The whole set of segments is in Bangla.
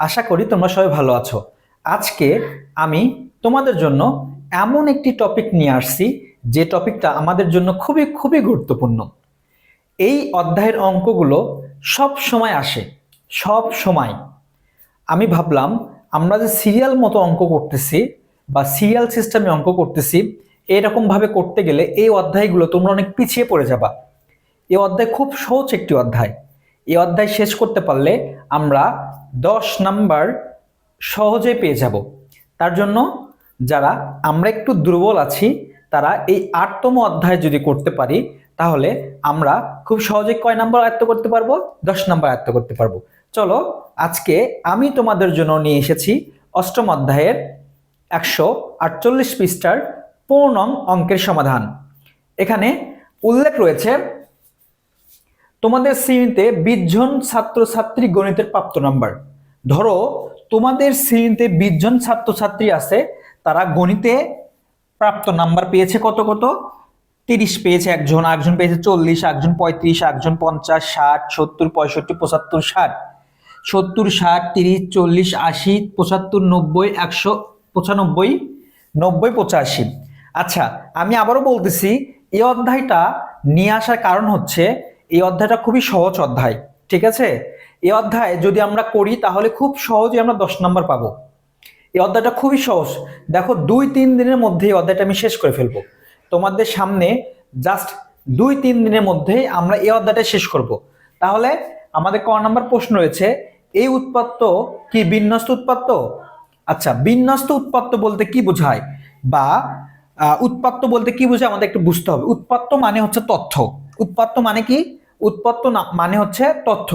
আশা করি তোমরা সবাই ভালো আছো। আজকে আমি তোমাদের জন্য এমন একটি টপিক নিয়ে আসছি, যে টপিকটা আমাদের জন্য খুবই খুবই গুরুত্বপূর্ণ। এই অধ্যায়ের অঙ্কগুলো সব সময় আসে, সব সময়। আমি ভাবলাম, আমরা যে সিরিয়াল মতো অঙ্ক করতেছি বা সিরিয়াল সিস্টেমে অঙ্ক করতেছি, এরকমভাবে করতে গেলে এই অধ্যায়গুলো তোমরা অনেক পিছিয়ে পড়ে যাবা। এই অধ্যায় খুব সহজ একটি অধ্যায়। এই অধ্যায় শেষ করতে পারলে আমরা দশ নাম্বার সহজে পেয়ে যাব। তার জন্য যারা আমরা একটু দুর্বল আছি, তারা এই আটতম অধ্যায় যদি করতে পারি, তাহলে আমরা খুব সহজে কয় নাম্বার আয়ত্ত করতে পারব? দশ নাম্বার আয়ত্ত করতে পারব। চলো, আজকে আমি তোমাদের জন্য নিয়ে এসেছি অষ্টম অধ্যায়ের একশো আটচল্লিশ পৃষ্ঠার পূর্ণং অঙ্কের সমাধান। এখানে উল্লেখ রয়েছে তোমাদের শ্রেণীতে বিশ জন ছাত্রছাত্রী গণিতের প্রাপ্ত নাম্বার। ধরো, তোমাদের শ্রেণীতে বিশ জন ছাত্রছাত্রী আছে, তারা গণিতে প্রাপ্ত নাম্বার পেয়েছে কত কত? তিরিশ পেয়েছে একজন একজন পেয়েছে চল্লিশ একজন পঁয়ত্রিশ একজন পঞ্চাশ, ষাট, সত্তর, পঁয়ষট্টি, পঁচাত্তর, ষাট। সত্তর, ষাট, তিরিশ, চল্লিশ, আশি, পঁচাত্তর, নব্বই, একশো, পঁচানব্বই, নব্বই, পঁচাশি। আচ্ছা আমি আবারও বলতেছি, এই অধ্যায়টা নিয়ে আসার কারণ হচ্ছে এই অধ্যায়টা খুবই সহজ অধ্যায়, ঠিক আছে? এই অধ্যায় যদি আমরা করি, তাহলে খুব সহজে আমরা দশ নম্বর পাবো। এই অধ্যায়টা খুবই সহজ। দেখো, দুই তিন দিনের মধ্যে এই অধ্যায়টা আমি শেষ করে ফেলব। তোমাদের সামনে জাস্ট দুই তিন দিনের মধ্যেই আমরা এই অধ্যায়টা শেষ করব। তাহলে আমাদের ক নাম্বার প্রশ্ন রয়েছে, এই উৎপাত্ত কি বিন্যস্ত উৎপাত্ত? আচ্ছা বিন্যস্ত উৎপাত্ত বলতে কি বোঝায়? বা উৎপাত্ত বলতে কি বোঝায় আমাদের একটু বুঝতে হবে। উৎপাত্ত মানে হচ্ছে তথ্য। উৎপাত্ত মানে কি? উৎপাত্ত মানে হচ্ছে তথ্য।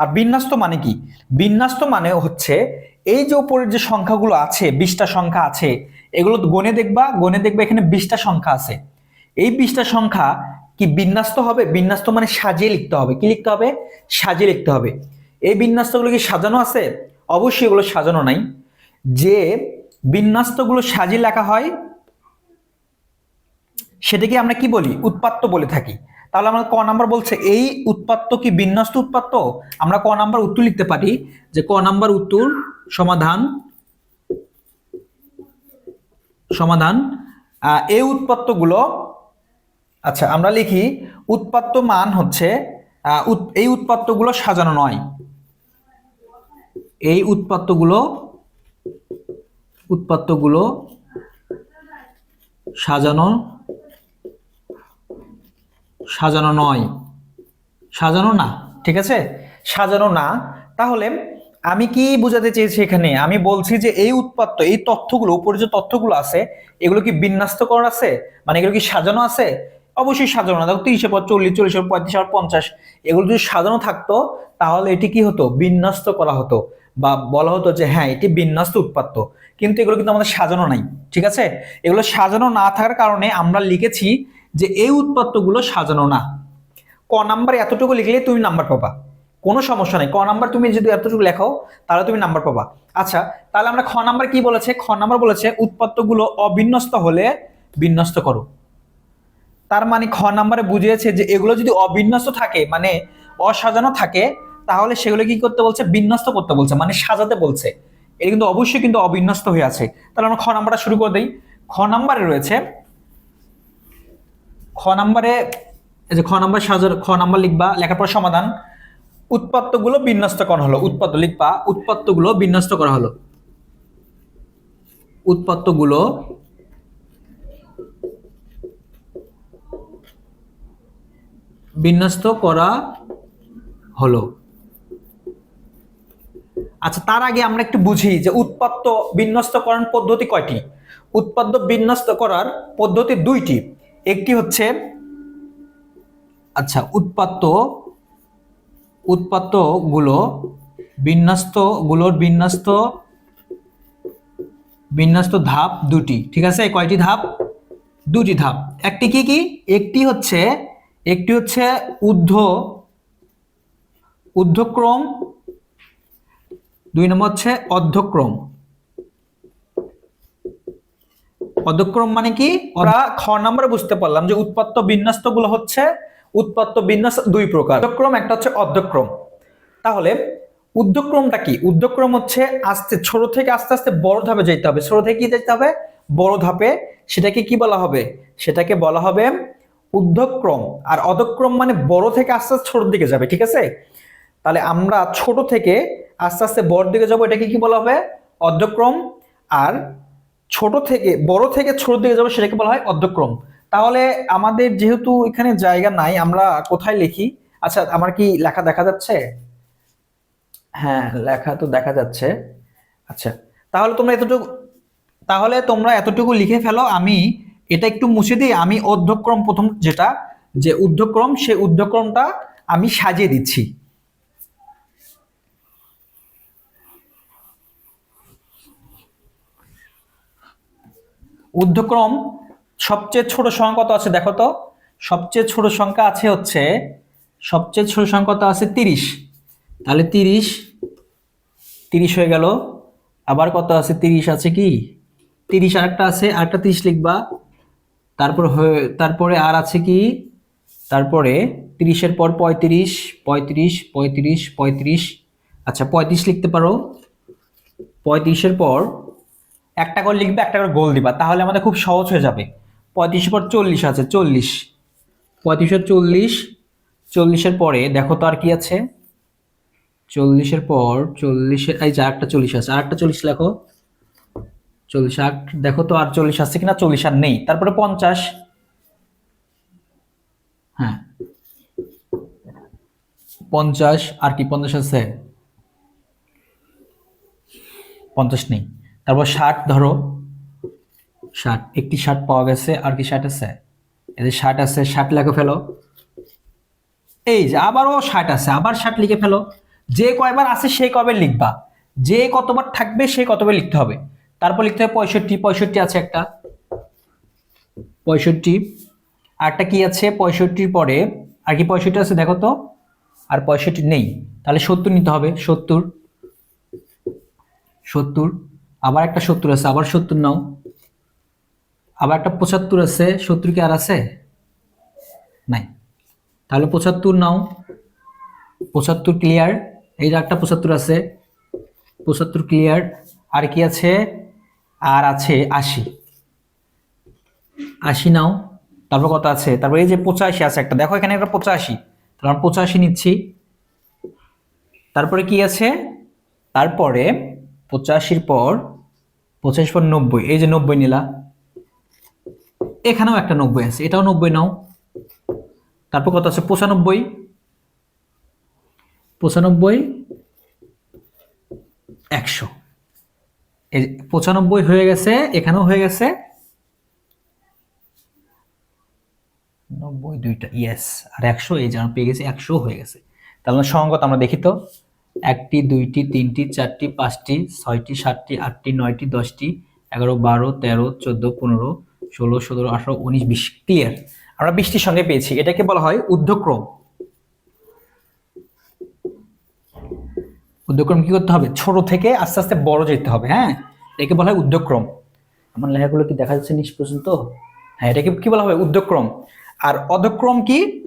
আর বিন্যস্ত মানে কি? বিন্যস্ত মানে হচ্ছে এই যে উপরের যে সংখ্যাগুলো আছে, বিশটা সংখ্যা আছে, এগুলো গণে দেখবা গণে দেখবা এখানে বিশটা সংখ্যা আছে। এই বিশটা সংখ্যা কি বিন্যস্ত হবে? বিন্যস্ত মানে সাজিয়ে লিখতে হবে। কি লিখতে হবে? সাজিয়ে লিখতে হবে। এই বিন্যস্তগুলো কি সাজানো আছে? অবশ্যই এগুলো সাজানো নাই। যে বিন্যস্তগুলো সাজিয়ে লেখা হয়, সেটাকে আমরা কি বলি? উৎপাত্ত বলে থাকি। তাহলে আমরা ক নাম্বার বলছে, এই উৎপাত্ত কি বিন্যস্ত উৎপাত্ত? আমরা ক নাম্বার উত্তর লিখতে পারি, যে ক নাম্বার উত্তর সমাধান সমাধান এই উৎপাত্তগুলো আচ্ছা আমরা লিখি, উৎপাত্ত মান হচ্ছে এই উৎপাত্তগুলো সাজানো নয়। এই উৎপাত্তগুলো উৎপাত্তগুলো সাজানো সাজানো নয়। সাজানো না, ঠিক আছে? সাজানো না। তাহলে আমি কি বোঝাতে চেয়েছি এখানে? আমি বলছি যে এই উৎপাত্ত, এই তথ্যগুলো, উপরে যে তথ্যগুলো আছে, এগুলো কি বিন্যস্তকরণ আছে? মানে এগুলো কি সাজানো আছে? অবশ্যই সাজানো না। দেখো তিরিশের পর চল্লিশ চল্লিশের পর পঁয়ত্রিশ আর পঞ্চাশ। এগুলো যদি সাজানো থাকতো, তাহলে এটি কি হতো? বিন্যস্ত করা হতো। বা বলা হতো যে হ্যাঁ এটি বিন্যস্ত উৎপাত্ত। কিন্তু এগুলো কিন্তু আমাদের সাজানো নাই, ঠিক আছে? এগুলো সাজানো না থাকার কারণে আমরা লিখেছি যে এই উৎপাত্তগুলো সাজানো না। ক নাম্বার এতটুকু লিখলে তুমি নাম্বার পাবা। কোনো সমস্যা নেই। ক নাম্বার তুমি যদি এতটুকু লেখাও, তাহলে তুমি নাম্বার পাবা। আচ্ছা তাহলে আমরা খ নাম্বার কি বলেছে? খ নাম্বার বলেছে, উৎপাত্তগুলো অবিন্যস্ত হলে বিন্যস্ত করো। তার মানে খ নাম্বারে বুঝিয়েছে যে এগুলো যদি অবিন্যস্ত থাকে মানে অসাজানো থাকে, তাহলে সেগুলো কি করতে বলছে? বিন্যস্ত করতে বলছে মানে সাজাতে বলছে। এটা কিন্তু অবশ্যই কিন্তু অবিন্যস্ত হয়ে আছে। তাহলে আমরা খ নাম্বারটা শুরু করে দিই। খ নাম্বারে রয়েছে খ নাম্বারে, এই যে খ নাম্বার সাজার খ নাম্বার লিখবা, লেখার পর সমাধান। উৎপাত্তগুলো বিন্যস্ত করা হলো। উৎপাত্ত লিখবা, উৎপাত্তগুলো বিন্যস্ত করা হলো। উৎপাত্তগুলো বিন্যস্ত করা হলো। আচ্ছা তার আগে আমরা একটু বুঝি যে উৎপাত্ত বিন্যস্তকরণ পদ্ধতি কয়টি? উৎপাদ্য বিন্যস্ত করার পদ্ধতি দুইটি। একটি হচ্ছে আচ্ছা উৎপাত্ত উৎপাত্তগুলো বিন্যস্ত বিন্যস্ত ধাপ দুটি, ঠিক আছে? কয়টি ধাপ? দুটি ধাপ। একটি কি কি? একটি হচ্ছে একটি হচ্ছে ঊর্ধ্ব, ঊর্ধ্বক্রম, দুই নম্বর হচ্ছে অর্ধক্রম। অর্ধক্রম মানে কি? ওরা খ নম্বরে বুঝতে পারলাম যে উৎপাত্ত বিন্যস্তগুলো হচ্ছে, উৎপাত্ত বিন্যাস দুই প্রকার। অর্ধক্রম একটা হচ্ছে অর্ধক্রম তাহলে উদ্যক্রমটা কি? উদ্যক্রম হচ্ছে আস্তে, ছোট থেকে আস্তে আস্তে বড় ধাপে যেতে হবে। ছোট থেকে কি যেতে হবে? বড় ধাপে। সেটাকে কি বলা হবে? সেটাকে বলা হবে উদ্ধক্রম। আর অধক্রম মানে বড় থেকে আস্তে আস্তে ছোট দিকে যাবে, ঠিক আছে? তাহলে আমরা ছোট থেকে আস্তে আস্তে বড় দিকে যাব, এটাকে কি বলা হবে? অর্ধক্রম আর ছোট থেকে, বড় থেকে ছোট দিকে যাব সেটাকে বলা হয় অর্ধক্রম তাহলে আমাদের যেহেতু এখানে জায়গা নাই, আমরা কোথায় লিখি? আচ্ছা আমার কি লেখা দেখা যাচ্ছে? হ্যাঁ লেখা তো দেখা যাচ্ছে। আচ্ছা তাহলে তোমরা এতটুকু, তাহলে তোমরা এতটুকু লিখে ফেলো, আমি এটা একটু মুছে দিই, আমি অর্ধক্রম প্রথম যেটা, যে ঊর্ধ্বক্রম সেই ঊর্ধ্বক্রমটা আমি সাজিয়ে দিচ্ছি। ঊর্ধ্বক্রম সবচেয়ে ছোট সংখ্যা কত আছে? দেখো তো, সবচেয়ে ছোট সংখ্যা আছে হচ্ছে, সবচেয়ে ছোট সংখ্যা কত আছে তিরিশ। তাহলে তিরিশ তিরিশ হয়ে গেল। আবার কত আছে? তিরিশ আছে কি? তিরিশ আরেকটা আছে, আরেকটা তিরিশ লিখবা। তারপর তারপরে আর আছে কি? তারপরে তিরিশের পর পঁয়ত্রিশ পঁয়ত্রিশ পঁয়ত্রিশ পঁয়ত্রিশ। আচ্ছা পঁয়ত্রিশ লিখতে পারো। পঁয়ত্রিশের পর একটা করে লিখবে, একটা করে গোল দিবা, তাহলে আমাদের খুব সহজ হয়ে যাবে। পঁয়ত্রিশের পর চল্লিশ আছে, চল্লিশ। পঁয়ত্রিশের চল্লিশ চল্লিশের পরে দেখো তো আর কি আছে। চল্লিশের পর চল্লিশের এই যে আরেকটা চল্লিশ আছে, আরেকটা চল্লিশ লেখো। চল্লিশ আট দেখো তো আর চল্লিশ আছে কিনা, চল্লিশ আর নেই। তারপরে পঞ্চাশ। হ্যাঁ। পঞ্চাশ, আর কি, পঞ্চাশ আছে? পঞ্চাশ নেই। তারপর ষাট ধরো। ষাট একটি শার্ট পাওয়া গেছে, আর কি শার্ট আছে? এদের শার্ট আছে ষাট লেখো ফেলো। এই যে আবারও শার্ট আছে, আবার শার্ট লিখে ফেলো। যে কয়বার আছে সে কবে লিখবা। যে কতবার থাকবে সে কতবার লিখতে হবে। তারপর লিখতে হবে পঁয়ষট্টি পঁয়ষট্টি আছে একটা। পঁয়ষট্টি। আরটা কি আছে? পঁয়ষট্টির পরে, আর কি পঁয়ষট্টি আছে দেখো তো? আর পঁয়ষট্টি নেই। তাহলে সত্তর নিতে হবে, সত্তর। সত্তর। আবার একটা সত্তর আছে, আবার সত্তর নাও। আবার একটা পঁচাত্তর আছে, সত্তর কি আর আছে? নাই। তাহলে পঁচাত্তর নাও। পঁচাত্তর ক্লিয়ার এই যে একটা পঁচাত্তর আছে, পঁচাত্তর ক্লিয়ার আর কি আছে? আর আছে আশি। আশি নাও। তারপর কত আছে? তারপর এই যে পঁচাশি আছে একটা। দেখো এখানে একটা পঁচাশি। তারপর আমরা পঁচাশি নিচ্ছি। তারপরে কি আছে? তারপরে পঁচাশির পর পঁচাশির পর নব্বই। এই যে নব্বই নিলা। এখানেও একটা নব্বই আছে, এটাও নব্বই নাও। তারপর কত আছে? পঁচানব্বই। পঁচানব্বই, একশো। এই পঁচানব্বই হয়ে গেছে, এখানেও হয়ে গেছে। নব্বই দুইটা ইয়েস আর একশো, এই যে আমরা পেয়ে গেছি একশো হয়ে গেছে। তাহলে সঙ্গত আমরা দেখি তো। একটি, দুইটি, তিনটি, চারটি, পাঁচটি, ছয়টি, সাতটি, আটটি, নয়টি, দশটি, এগারো, বারো, তেরো, চোদ্দ, পনেরো, ষোলো, সতেরো, আঠারো, উনিশ, বিশ। ক্লিয়ার আমরা বৃষ্টির সঙ্গে পেয়েছি। এটাকে বলা হয় ঊর্ধ্বক্রম। উদ্যক্রম কি করতে হবে? ছোট থেকে আস্তে আস্তে বড় যেতে হবে হ্যাঁ? একে বলা হয় উদ্যক্রম আমার লেখাগুলো কি দেখা যাচ্ছে নিচ পর্যন্ত? হ্যাঁ এটাকে কি বলা হবে? উদ্যক্রম আর অধক্রম কি?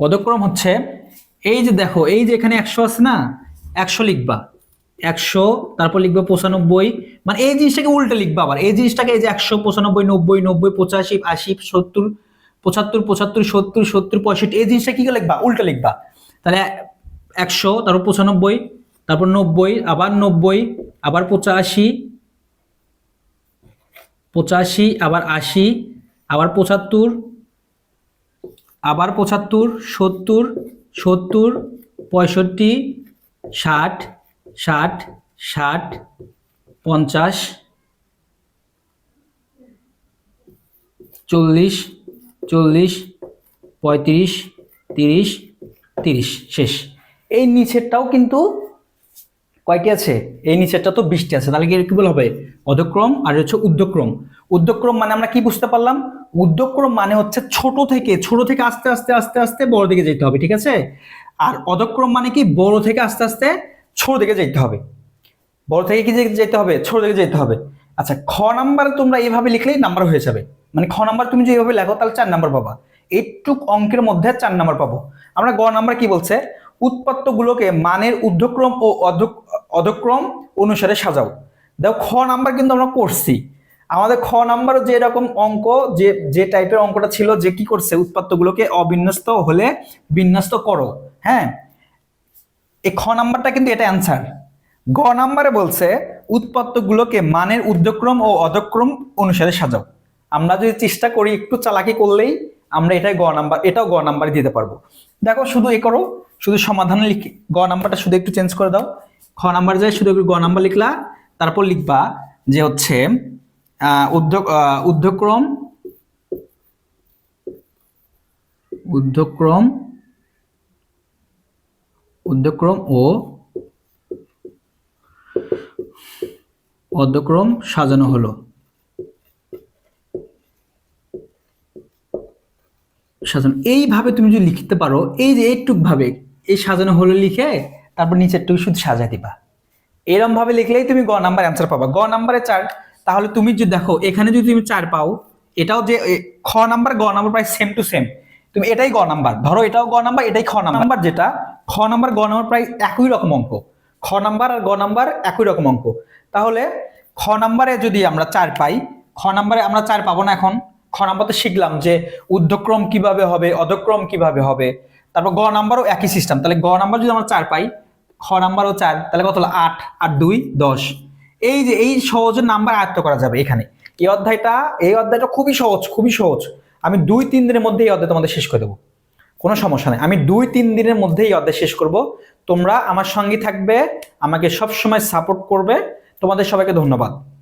পদক্রম হচ্ছে, এই যে দেখো, এই যে এখানে একশো আছে না, একশো লিখবা। একশো, তারপর লিখবে পঁচানব্বই মানে এই জিনিসটাকে উল্টে লিখবা আবার। এই জিনিসটাকে এই যে একশো, পঁচানব্বই, নব্বই নব্বই, পঁচাশি, আশি, সত্তর, পঁচাত্তর পঁচাত্তর, সত্তর সত্তর, পঁয়ষট্টি, এই জিনিসটা কি লিখবা? উল্টে লিখবা। তাহলে একশো, তারপর পঁচানব্বই, তারপর নব্বই, আবার নব্বই, আবার পঁচাশি পঁচাশি, আবার আশি, আবার পঁচাত্তর আবার পঁচাত্তর, সত্তর সত্তর, পঁয়ষট্টি, ষাট ষাট ষাট, পঞ্চাশ, চল্লিশ চল্লিশ, পঁয়ত্রিশ, তিরিশ তিরিশ, শেষ। এই নিচেরটাও কিন্তু কয়টি আছে? এই নিচেরটা তো বৃষ্টি আছে, তাহলে কি বলা হবে? অধক্রম আর হচ্ছে উদ্যক্রম। উদ্যক্রম মানে আমরা কি বুঝতে পারলাম? উদ্যক্রম মানে হচ্ছে ছোট থেকে ছোট থেকে আস্তে আস্তে আস্তে আস্তে বড় দিকে যেতে হবে, ঠিক আছে? আর অধক্রম মানে কি? বড় থেকে আস্তে আস্তে ছোট দিকে যেতে হবে। বড় থেকে কি যেতে হবে? ছোট দিকে যেতে হবে। আচ্ছা খ নাম্বার তোমরা এইভাবে লিখলেই নাম্বার হয়ে যাবে। মানে খ নাম্বার তুমি যদি এইভাবে লেখো, তাহলে চার নাম্বার পাবা। এইটুক অঙ্কের মধ্যে চার নাম্বার পাবো। আমরা গ নাম্বার কি বলছে? উৎপাত্তগুলোকে মানের ঊর্ধ্বক্রম ও অধ- অধক্রম অনুসারে সাজাও। দেখো, খ নাম্বার কিন্তু আমরা করছি। আমাদের খ নাম্বারও যে এরকম অঙ্ক, যে যে টাইপের অঙ্কটা ছিল, যে কি করছে, উৎপাত্তগুলোকে অবিন্যস্ত হলে বিন্যস্ত করো হ্যাঁ? এই খ নাম্বারটা কিন্তু এটা অ্যান্সার। গ নাম্বারে বলছে, উৎপাত্তগুলোকে মানের ঊর্ধ্বক্রম ও অধক্রম অনুসারে সাজাও। আমরা যদি চেষ্টা করি একটু চালাকি করলেই আমরা এটাই গ নাম্বার, এটাও গ নাম্বার দিতে পারব। দেখো, শুধু এ করো শুধু সমাধান লিখে, গ নাম্বারটা শুধু একটু চেঞ্জ করে দাও। খ নাম্বার যায়, শুধু একটু গ নাম্বার লিখলা, তারপর লিখবা যে হচ্ছে উদ্যোগ ঊর্ধ্বক্রম ঊর্ধ্বক্রম ঊর্ধ্বক্রম ও অর্ধক্রম সাজানো হলো। সাজানো, এইভাবে তুমি যদি লিখতে পারো, এই যে এইটুক ভাবে এই সাজানো হলো লিখে তারপর নিচের নিচেরটুকু শুধু সাজা দিবা। এরম ভাবে লিখলেই তুমি গ নাম্বার অ্যান্সার পাবা। গ নাম্বারে চার তাহলে তুমি যদি দেখো এখানে যদি তুমি চার পাও এটাও যে খ নাম্বার গ নাম্বার প্রায় সেম টু সেম তুমি এটাই গ নাম্বার। ধরো এটাও গ নাম্বার এটাই খ নাম্বার যেটা খ নাম্বার গ নাম্বার প্রায় একই রকম অঙ্ক। খ নাম্বার আর গ নাম্বার একই রকম অঙ্ক। তাহলে খ নাম্বারে যদি আমরা চার পাই খ নাম্বারে আমরা চার পাবো না এখন। খ নাম্বার তো শিখলাম যে ঊর্ধ্বক্রম কীভাবে হবে অধক্রম কীভাবে হবে? তারপর গ নাম্বারও একই সিস্টেম তাহলে গ নাম্বার যদি আমরা চার পাই, খ নাম্বারও চার, তাহলে কত হলো? আট, আর দুই, দশ। এই যে, এই সহজে নাম্বার আয়ত্ত করা যাবে এখানে। এই অধ্যায়টা এই অধ্যায়টা খুবই সহজ খুবই সহজ। আমি দুই, তিন দিনের মধ্যে এই অধ্যায় তোমাদের শেষ করে দেবো। কোনো সমস্যা নেই। আমি দুই, তিন দিনের মধ্যে এই অধ্যায় শেষ করব। তোমরা আমার সঙ্গে থাকবে, আমাকে সব সময় সাপোর্ট করবে। তোমাদের সবাইকে ধন্যবাদ।